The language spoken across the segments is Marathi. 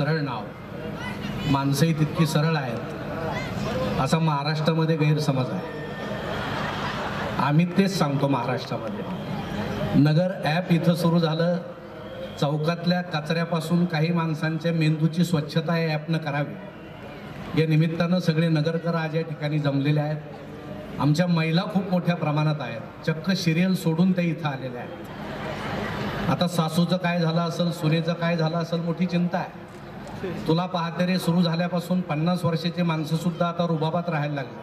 सरळ नाव. माणसंही तितकी सरळ आहेत. असा महाराष्ट्रामध्ये गैरसमज आहे. आम्ही तेच सांगतो महाराष्ट्रामध्ये. नगर ॲप इथं सुरू झालं. चौकातल्या कचऱ्यापासून काही माणसांच्या मेंदूची स्वच्छता या ॲपनं करावी. या निमित्तानं सगळे नगरकर आज या ठिकाणी जमलेले आहेत. आमच्या महिला खूप मोठ्या प्रमाणात आहेत. चक्क सिरियल सोडून ते इथं आलेल्या आहेत. आता सासूचं काय झालं असेल सुनेचं काय झालं असेल मोठी चिंता आहे. तुला पाहते रे सुरू झाल्यापासून पन्नास वर्षाची माणसं सुद्धा आता रुबाबात राहायला लागली.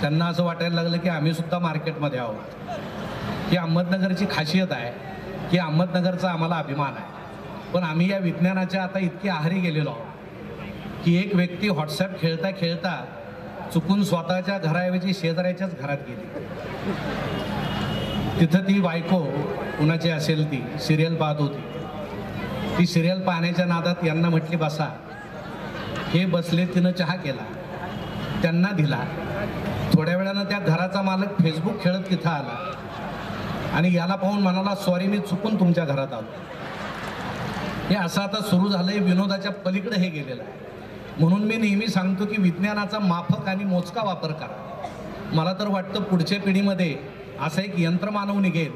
त्यांना असं वाटायला लागलं की आम्ही सुद्धा मार्केटमध्ये आहोत. ही अहमदनगरची खासियत आहे. की अहमदनगरचा आम्हाला अभिमान आहे. पण आम्ही या विज्ञानाच्या आता इतकी आहारी गेलेलो आहोत की एक व्यक्ती व्हॉट्सॲप खेळता खेळता चुकून स्वतःच्या घराऐवजी शेजाऱ्याच्याच घरात गेली. तिथं ती बायको कुणाची असेल ती सिरियल पाहत होती. ती सिरियल पाहण्याच्या नादात यांना म्हटली बसा. हे बसले तिनं चहा केला. त्यांना दिला. थोड्या वेळानं त्या घराचा मालक फेसबुक खेळत तिथं आला. आणि याला पाहून म्हणाला सॉरी मी चुकून तुमच्या घरात आलो. हे असं आता सुरू झालंय. विनोदाच्या पलीकडे हे गेलेलं आहे. म्हणून मी नेहमी सांगतो की विज्ञानाचा माफक आणि मोजका वापर करा. मला तर वाटतं पुढच्या पिढीमध्ये असा एक यंत्रमानव निघेल.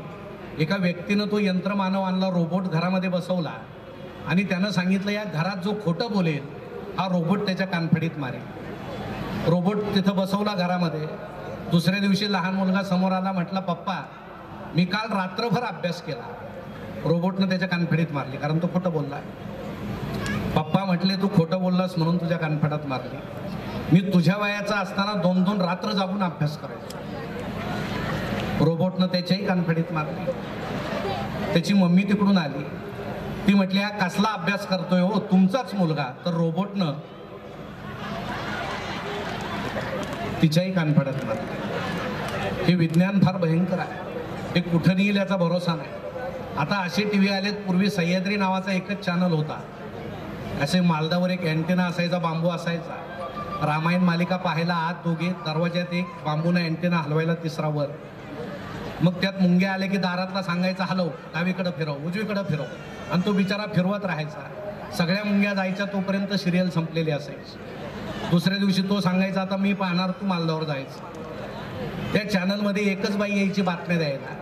एका व्यक्तीनं तो यंत्रमानव आणला रोबोट घरामध्ये बसवला. आणि त्यानं सांगितलं या घरात जो खोटं बोलेल हा रोबोट त्याच्या कानफडीत मारेल. रोबोट तिथं बसवला घरामध्ये. दुसऱ्या दिवशी लहान मुलगा समोर आला म्हटला पप्पा मी काल रात्रभर अभ्यास केला. रोबोटनं त्याच्या कानफडीत मारली कारण तो खोटं बोलला. पप्पा म्हटले तू खोटं बोललास म्हणून तुझ्या कानफडात मारली. मी तुझ्या वयाचा असताना दोन दोन रात्र जागून अभ्यास करायचो. रोबोटनं त्याच्याही कानफडीत मारली. त्याची मम्मी तिकडून आली. ती म्हटली हा कसला अभ्यास करतोय हो? तुमचाच मुलगा. तर रोबोटनं तिच्याही कानफडत नाही हे विज्ञान फार भयंकर आहे. हे कुठं नेईल याचा भरोसा नाही. आता असे टी व्ही आलेत पूर्वी सह्याद्री नावाचा एकच चॅनल होता. असे मालदावर एक अँटेना असायचा बांबू असायचा. रामायण मालिका पाहायला आत दोघे दरवाज्यात एक बांबूनं अँटेना हलवायला तिसरा वर. मग त्यात मुंग्या आले की दारातला सांगायचा हलव डावीकडं फिरव उजवीकडं फिरव. आणि तो बिचारा फिरवत राहायचा. सगळ्या मुंग्या जायच्या तोपर्यंत सिरियल संपलेली असायची. दुसऱ्या दिवशी तो सांगायचा आता मी पाहणार तू मालदावर जायचं. त्या चॅनलमध्ये एकच बाई यायची बातम्या द्यायला.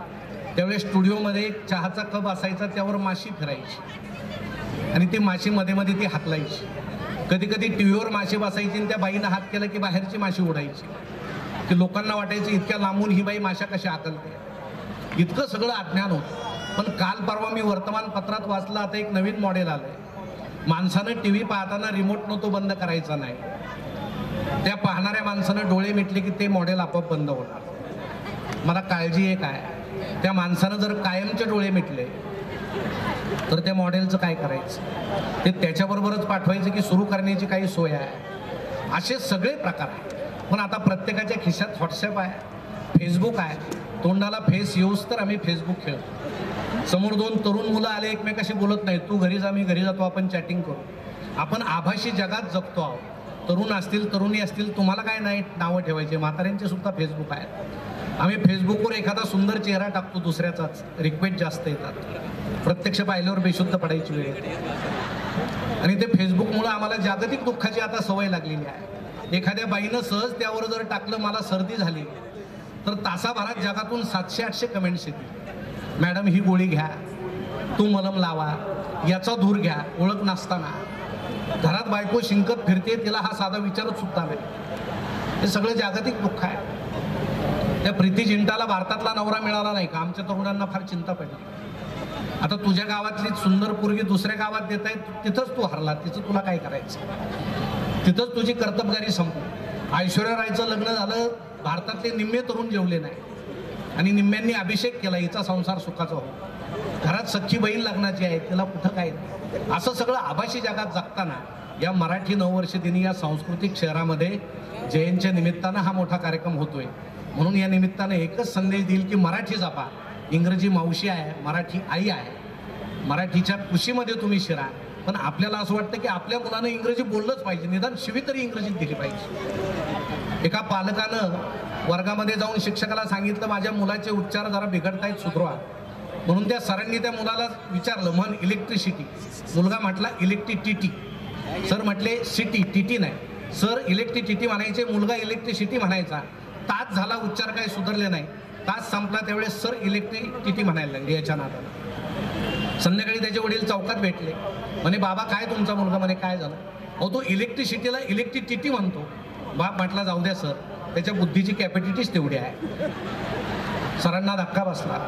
त्यावेळेस स्टुडिओमध्ये एक चहाचा कप असायचा त्यावर माशी फिरायची. आणि ती माशी मध्ये मध्ये ती हातलायची कधी कधी टी व्हीवर माशी बसायची आणि त्या बाईनं हात केला की बाहेरची माशी उडायची. की लोकांना वाटायचं इतक्या लांबून ही बाई माशा कशा आकलते इतकं सगळं अज्ञान होतं. पण काल परवा मी वर्तमानपत्रात वाचलं आता एक नवीन मॉडेल आलंय. माणसानं टी व्ही पाहताना रिमोटनं तो बंद करायचा नाही. त्या पाहणाऱ्या माणसानं डोळे मिटले की ते मॉडेल आपोआप बंद होणार. मला काळजी एक आहे त्या माणसानं जर कायमचे डोळे मिटले तर त्या मॉडेलचं काय करायचं? ते त्याच्याबरोबरच पाठवायचं की सुरू करण्याची काही सोय आहे? असे सगळे प्रकार आहेत. पण आता प्रत्येकाच्या खिशात व्हॉट्सअप आहे फेसबुक आहे. तोंडाला फेस येऊस तर आम्ही फेसबुक खेळतो. समोर दोन तरुण मुलं आले एकमेकाशी बोलत नाही तू घरी जा मी घरी जातो आपण चॅटिंग करू. आपण आभाशी जगात जगतो आहोत. तरुण असतील तरुणी असतील तुम्हाला काय नाही नावं ठेवायचे. म्हाताऱ्यांचे सुद्धा फेसबुक आहेत. आम्ही फेसबुकवर एखादा सुंदर चेहरा टाकतो दुसऱ्याचाच. रिक्वेस्ट जास्त येतात. प्रत्यक्ष पाहिल्यावर बेशुद्ध पडायची वेळ येते. आणि ते फेसबुकमुळं आम्हाला जागतिक दुःखाची आता सवय लागलेली आहे. एखाद्या बाईनं सहज त्यावर जर टाकलं मला सर्दी झाली. तर तासाभरात जगातून सातशे आठशे कमेंट्स येतील मॅडम ही गोळी घ्या. तू मलम लावा. याचा धूर घ्या. ओळख नसताना. घरात बायको शिंकत फिरते तिला हा साधा विचारच सुद्धा नाही. हे सगळं जागतिक दुःख आहे. त्या प्रीती जिंटाला भारतातला नवरा मिळाला नाही का? आमच्या तरुणांना फार चिंता पडली. आता तुझ्या गावातली सुंदर पोरगी दुसऱ्या गावात देत आहेत तिथंच तू हरला. तिचं तुला काय करायचं? तिथंच तुझी कर्तबगारी संपली. ऐश्वर्या रायचं लग्न झालं भारतातले निम्मे तरुण जेवले नाही. आणि निम्म्यांनी अभिषेक केला हिचा संसार सुखाचा हो घरात सच्ची बहीण लग्नाची आहे तिला कुठं काय नाही. असं सगळं आभाशी जगात जगताना या मराठी नववर्ष दिनी या सांस्कृतिक शहरामध्ये जयंतीच्या निमित्तानं हा मोठा कार्यक्रम होतोय. म्हणून या निमित्तानं एकच संदेश देईल की मराठी जपा. इंग्रजी मावशी आहे मराठी आई आहे. मराठीच्या कुशीमध्ये तुम्ही शिरा. पण आपल्याला असं वाटतं की आपल्या मुलानं इंग्रजी बोललंच पाहिजे. निदान शिवी तरी इंग्रजीत दिली पाहिजे. एका पालकानं वर्गामध्ये जाऊन शिक्षकाला सांगितलं माझ्या मुलाचे उच्चार जरा बिघडतायत सुधरवा. म्हणून त्या सरांनी त्या मुलाला विचारलं म्हण इलेक्ट्रिसिटी मुलगा म्हटला इलेक्ट्रिसिटी सर म्हटले सिटी टीटी नाही. सर इलेक्ट्रिसिटी म्हणायचे. मुलगा इलेक्ट्रिसिटी म्हणायचा. तास झाला उच्चार काही सुधारले नाही. तास संपला त्यावेळेस सर इलेक्ट्रिसिटी म्हणायला लागले याच्या नादाला. संध्याकाळी त्याचे वडील चौकात भेटले. म्हणे बाबा काय तुमचा मुलगा? म्हणे काय झालं? अहो तो इलेक्ट्रिसिटीला इलेक्ट्रिसिटी म्हणतो. बाप म्हटला जाऊ द्या सर. त्याच्या बुद्धीची कॅपॅसिटीच तेवढी आहे. सरांना धक्का बसला.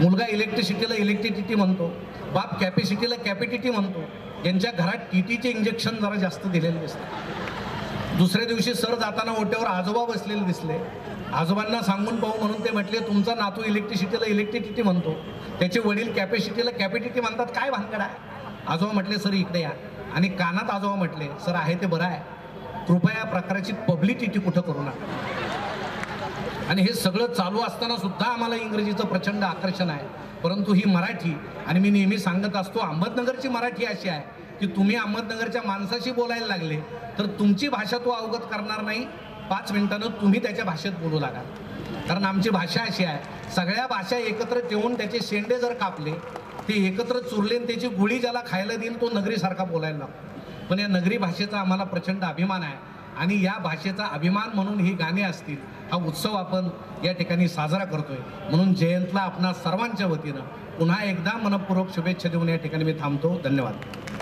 मुलगा इलेक्ट्रिसिटीला इलेक्ट्रिसिटी म्हणतो. बाप कॅपॅसिटीला कॅपॅसिटी म्हणतो. यांच्या घरात टी टीचे इंजेक्शन जरा जास्त दिलेले दिसते दुसऱ्या दिवशी सर जाताना ओट्यावर आजोबा बसलेले दिसले. आजोबांना सांगून पाहू म्हणून ते म्हटले तुमचा नातू इलेक्ट्रिसिटीला इलेक्ट्रिसिटी म्हणतो. त्याचे वडील कॅपॅसिटीला कॅपॅसिटी म्हणतात. काय भानगड आहे? आजोबा म्हटले सर इकडे या. आणि कानात आजोबा म्हटले सर आहे ते बरं आहे. कृपया या प्रकारची पब्लिसिटी कुठं करू नका. आणि हे सगळं चालू असताना सुद्धा आम्हाला इंग्रजीचं प्रचंड आकर्षण आहे. परंतु ही मराठी आणि मी नेहमी सांगत असतो अहमदनगरची मराठी अशी आहे की तुम्ही अहमदनगरच्या माणसाशी बोलायला लागले तर तुमची भाषा तो अवगत करणार नाही. पाच मिनिटानं तुम्ही त्याच्या भाषेत बोलू लागाल कारण आमची भाषा अशी आहे सगळ्या भाषा एकत्र ठेवून त्याचे शेंडे जर कापले ते एकत्र चुरले आणि त्याची गुळी ज्याला खायला देईल तो नगरीसारखा बोलायला लागतो. पण या नगरी भाषेचा आम्हाला प्रचंड अभिमान आहे. आणि या भाषेचा अभिमान म्हणून ही गाणी असतील हा उत्सव आपण या ठिकाणी साजरा करतोय. म्हणून जयंतला आपणा सर्वांच्या वतीनं पुन्हा एकदा मनपूर्वक शुभेच्छा देऊन या ठिकाणी मी थांबतो. धन्यवाद.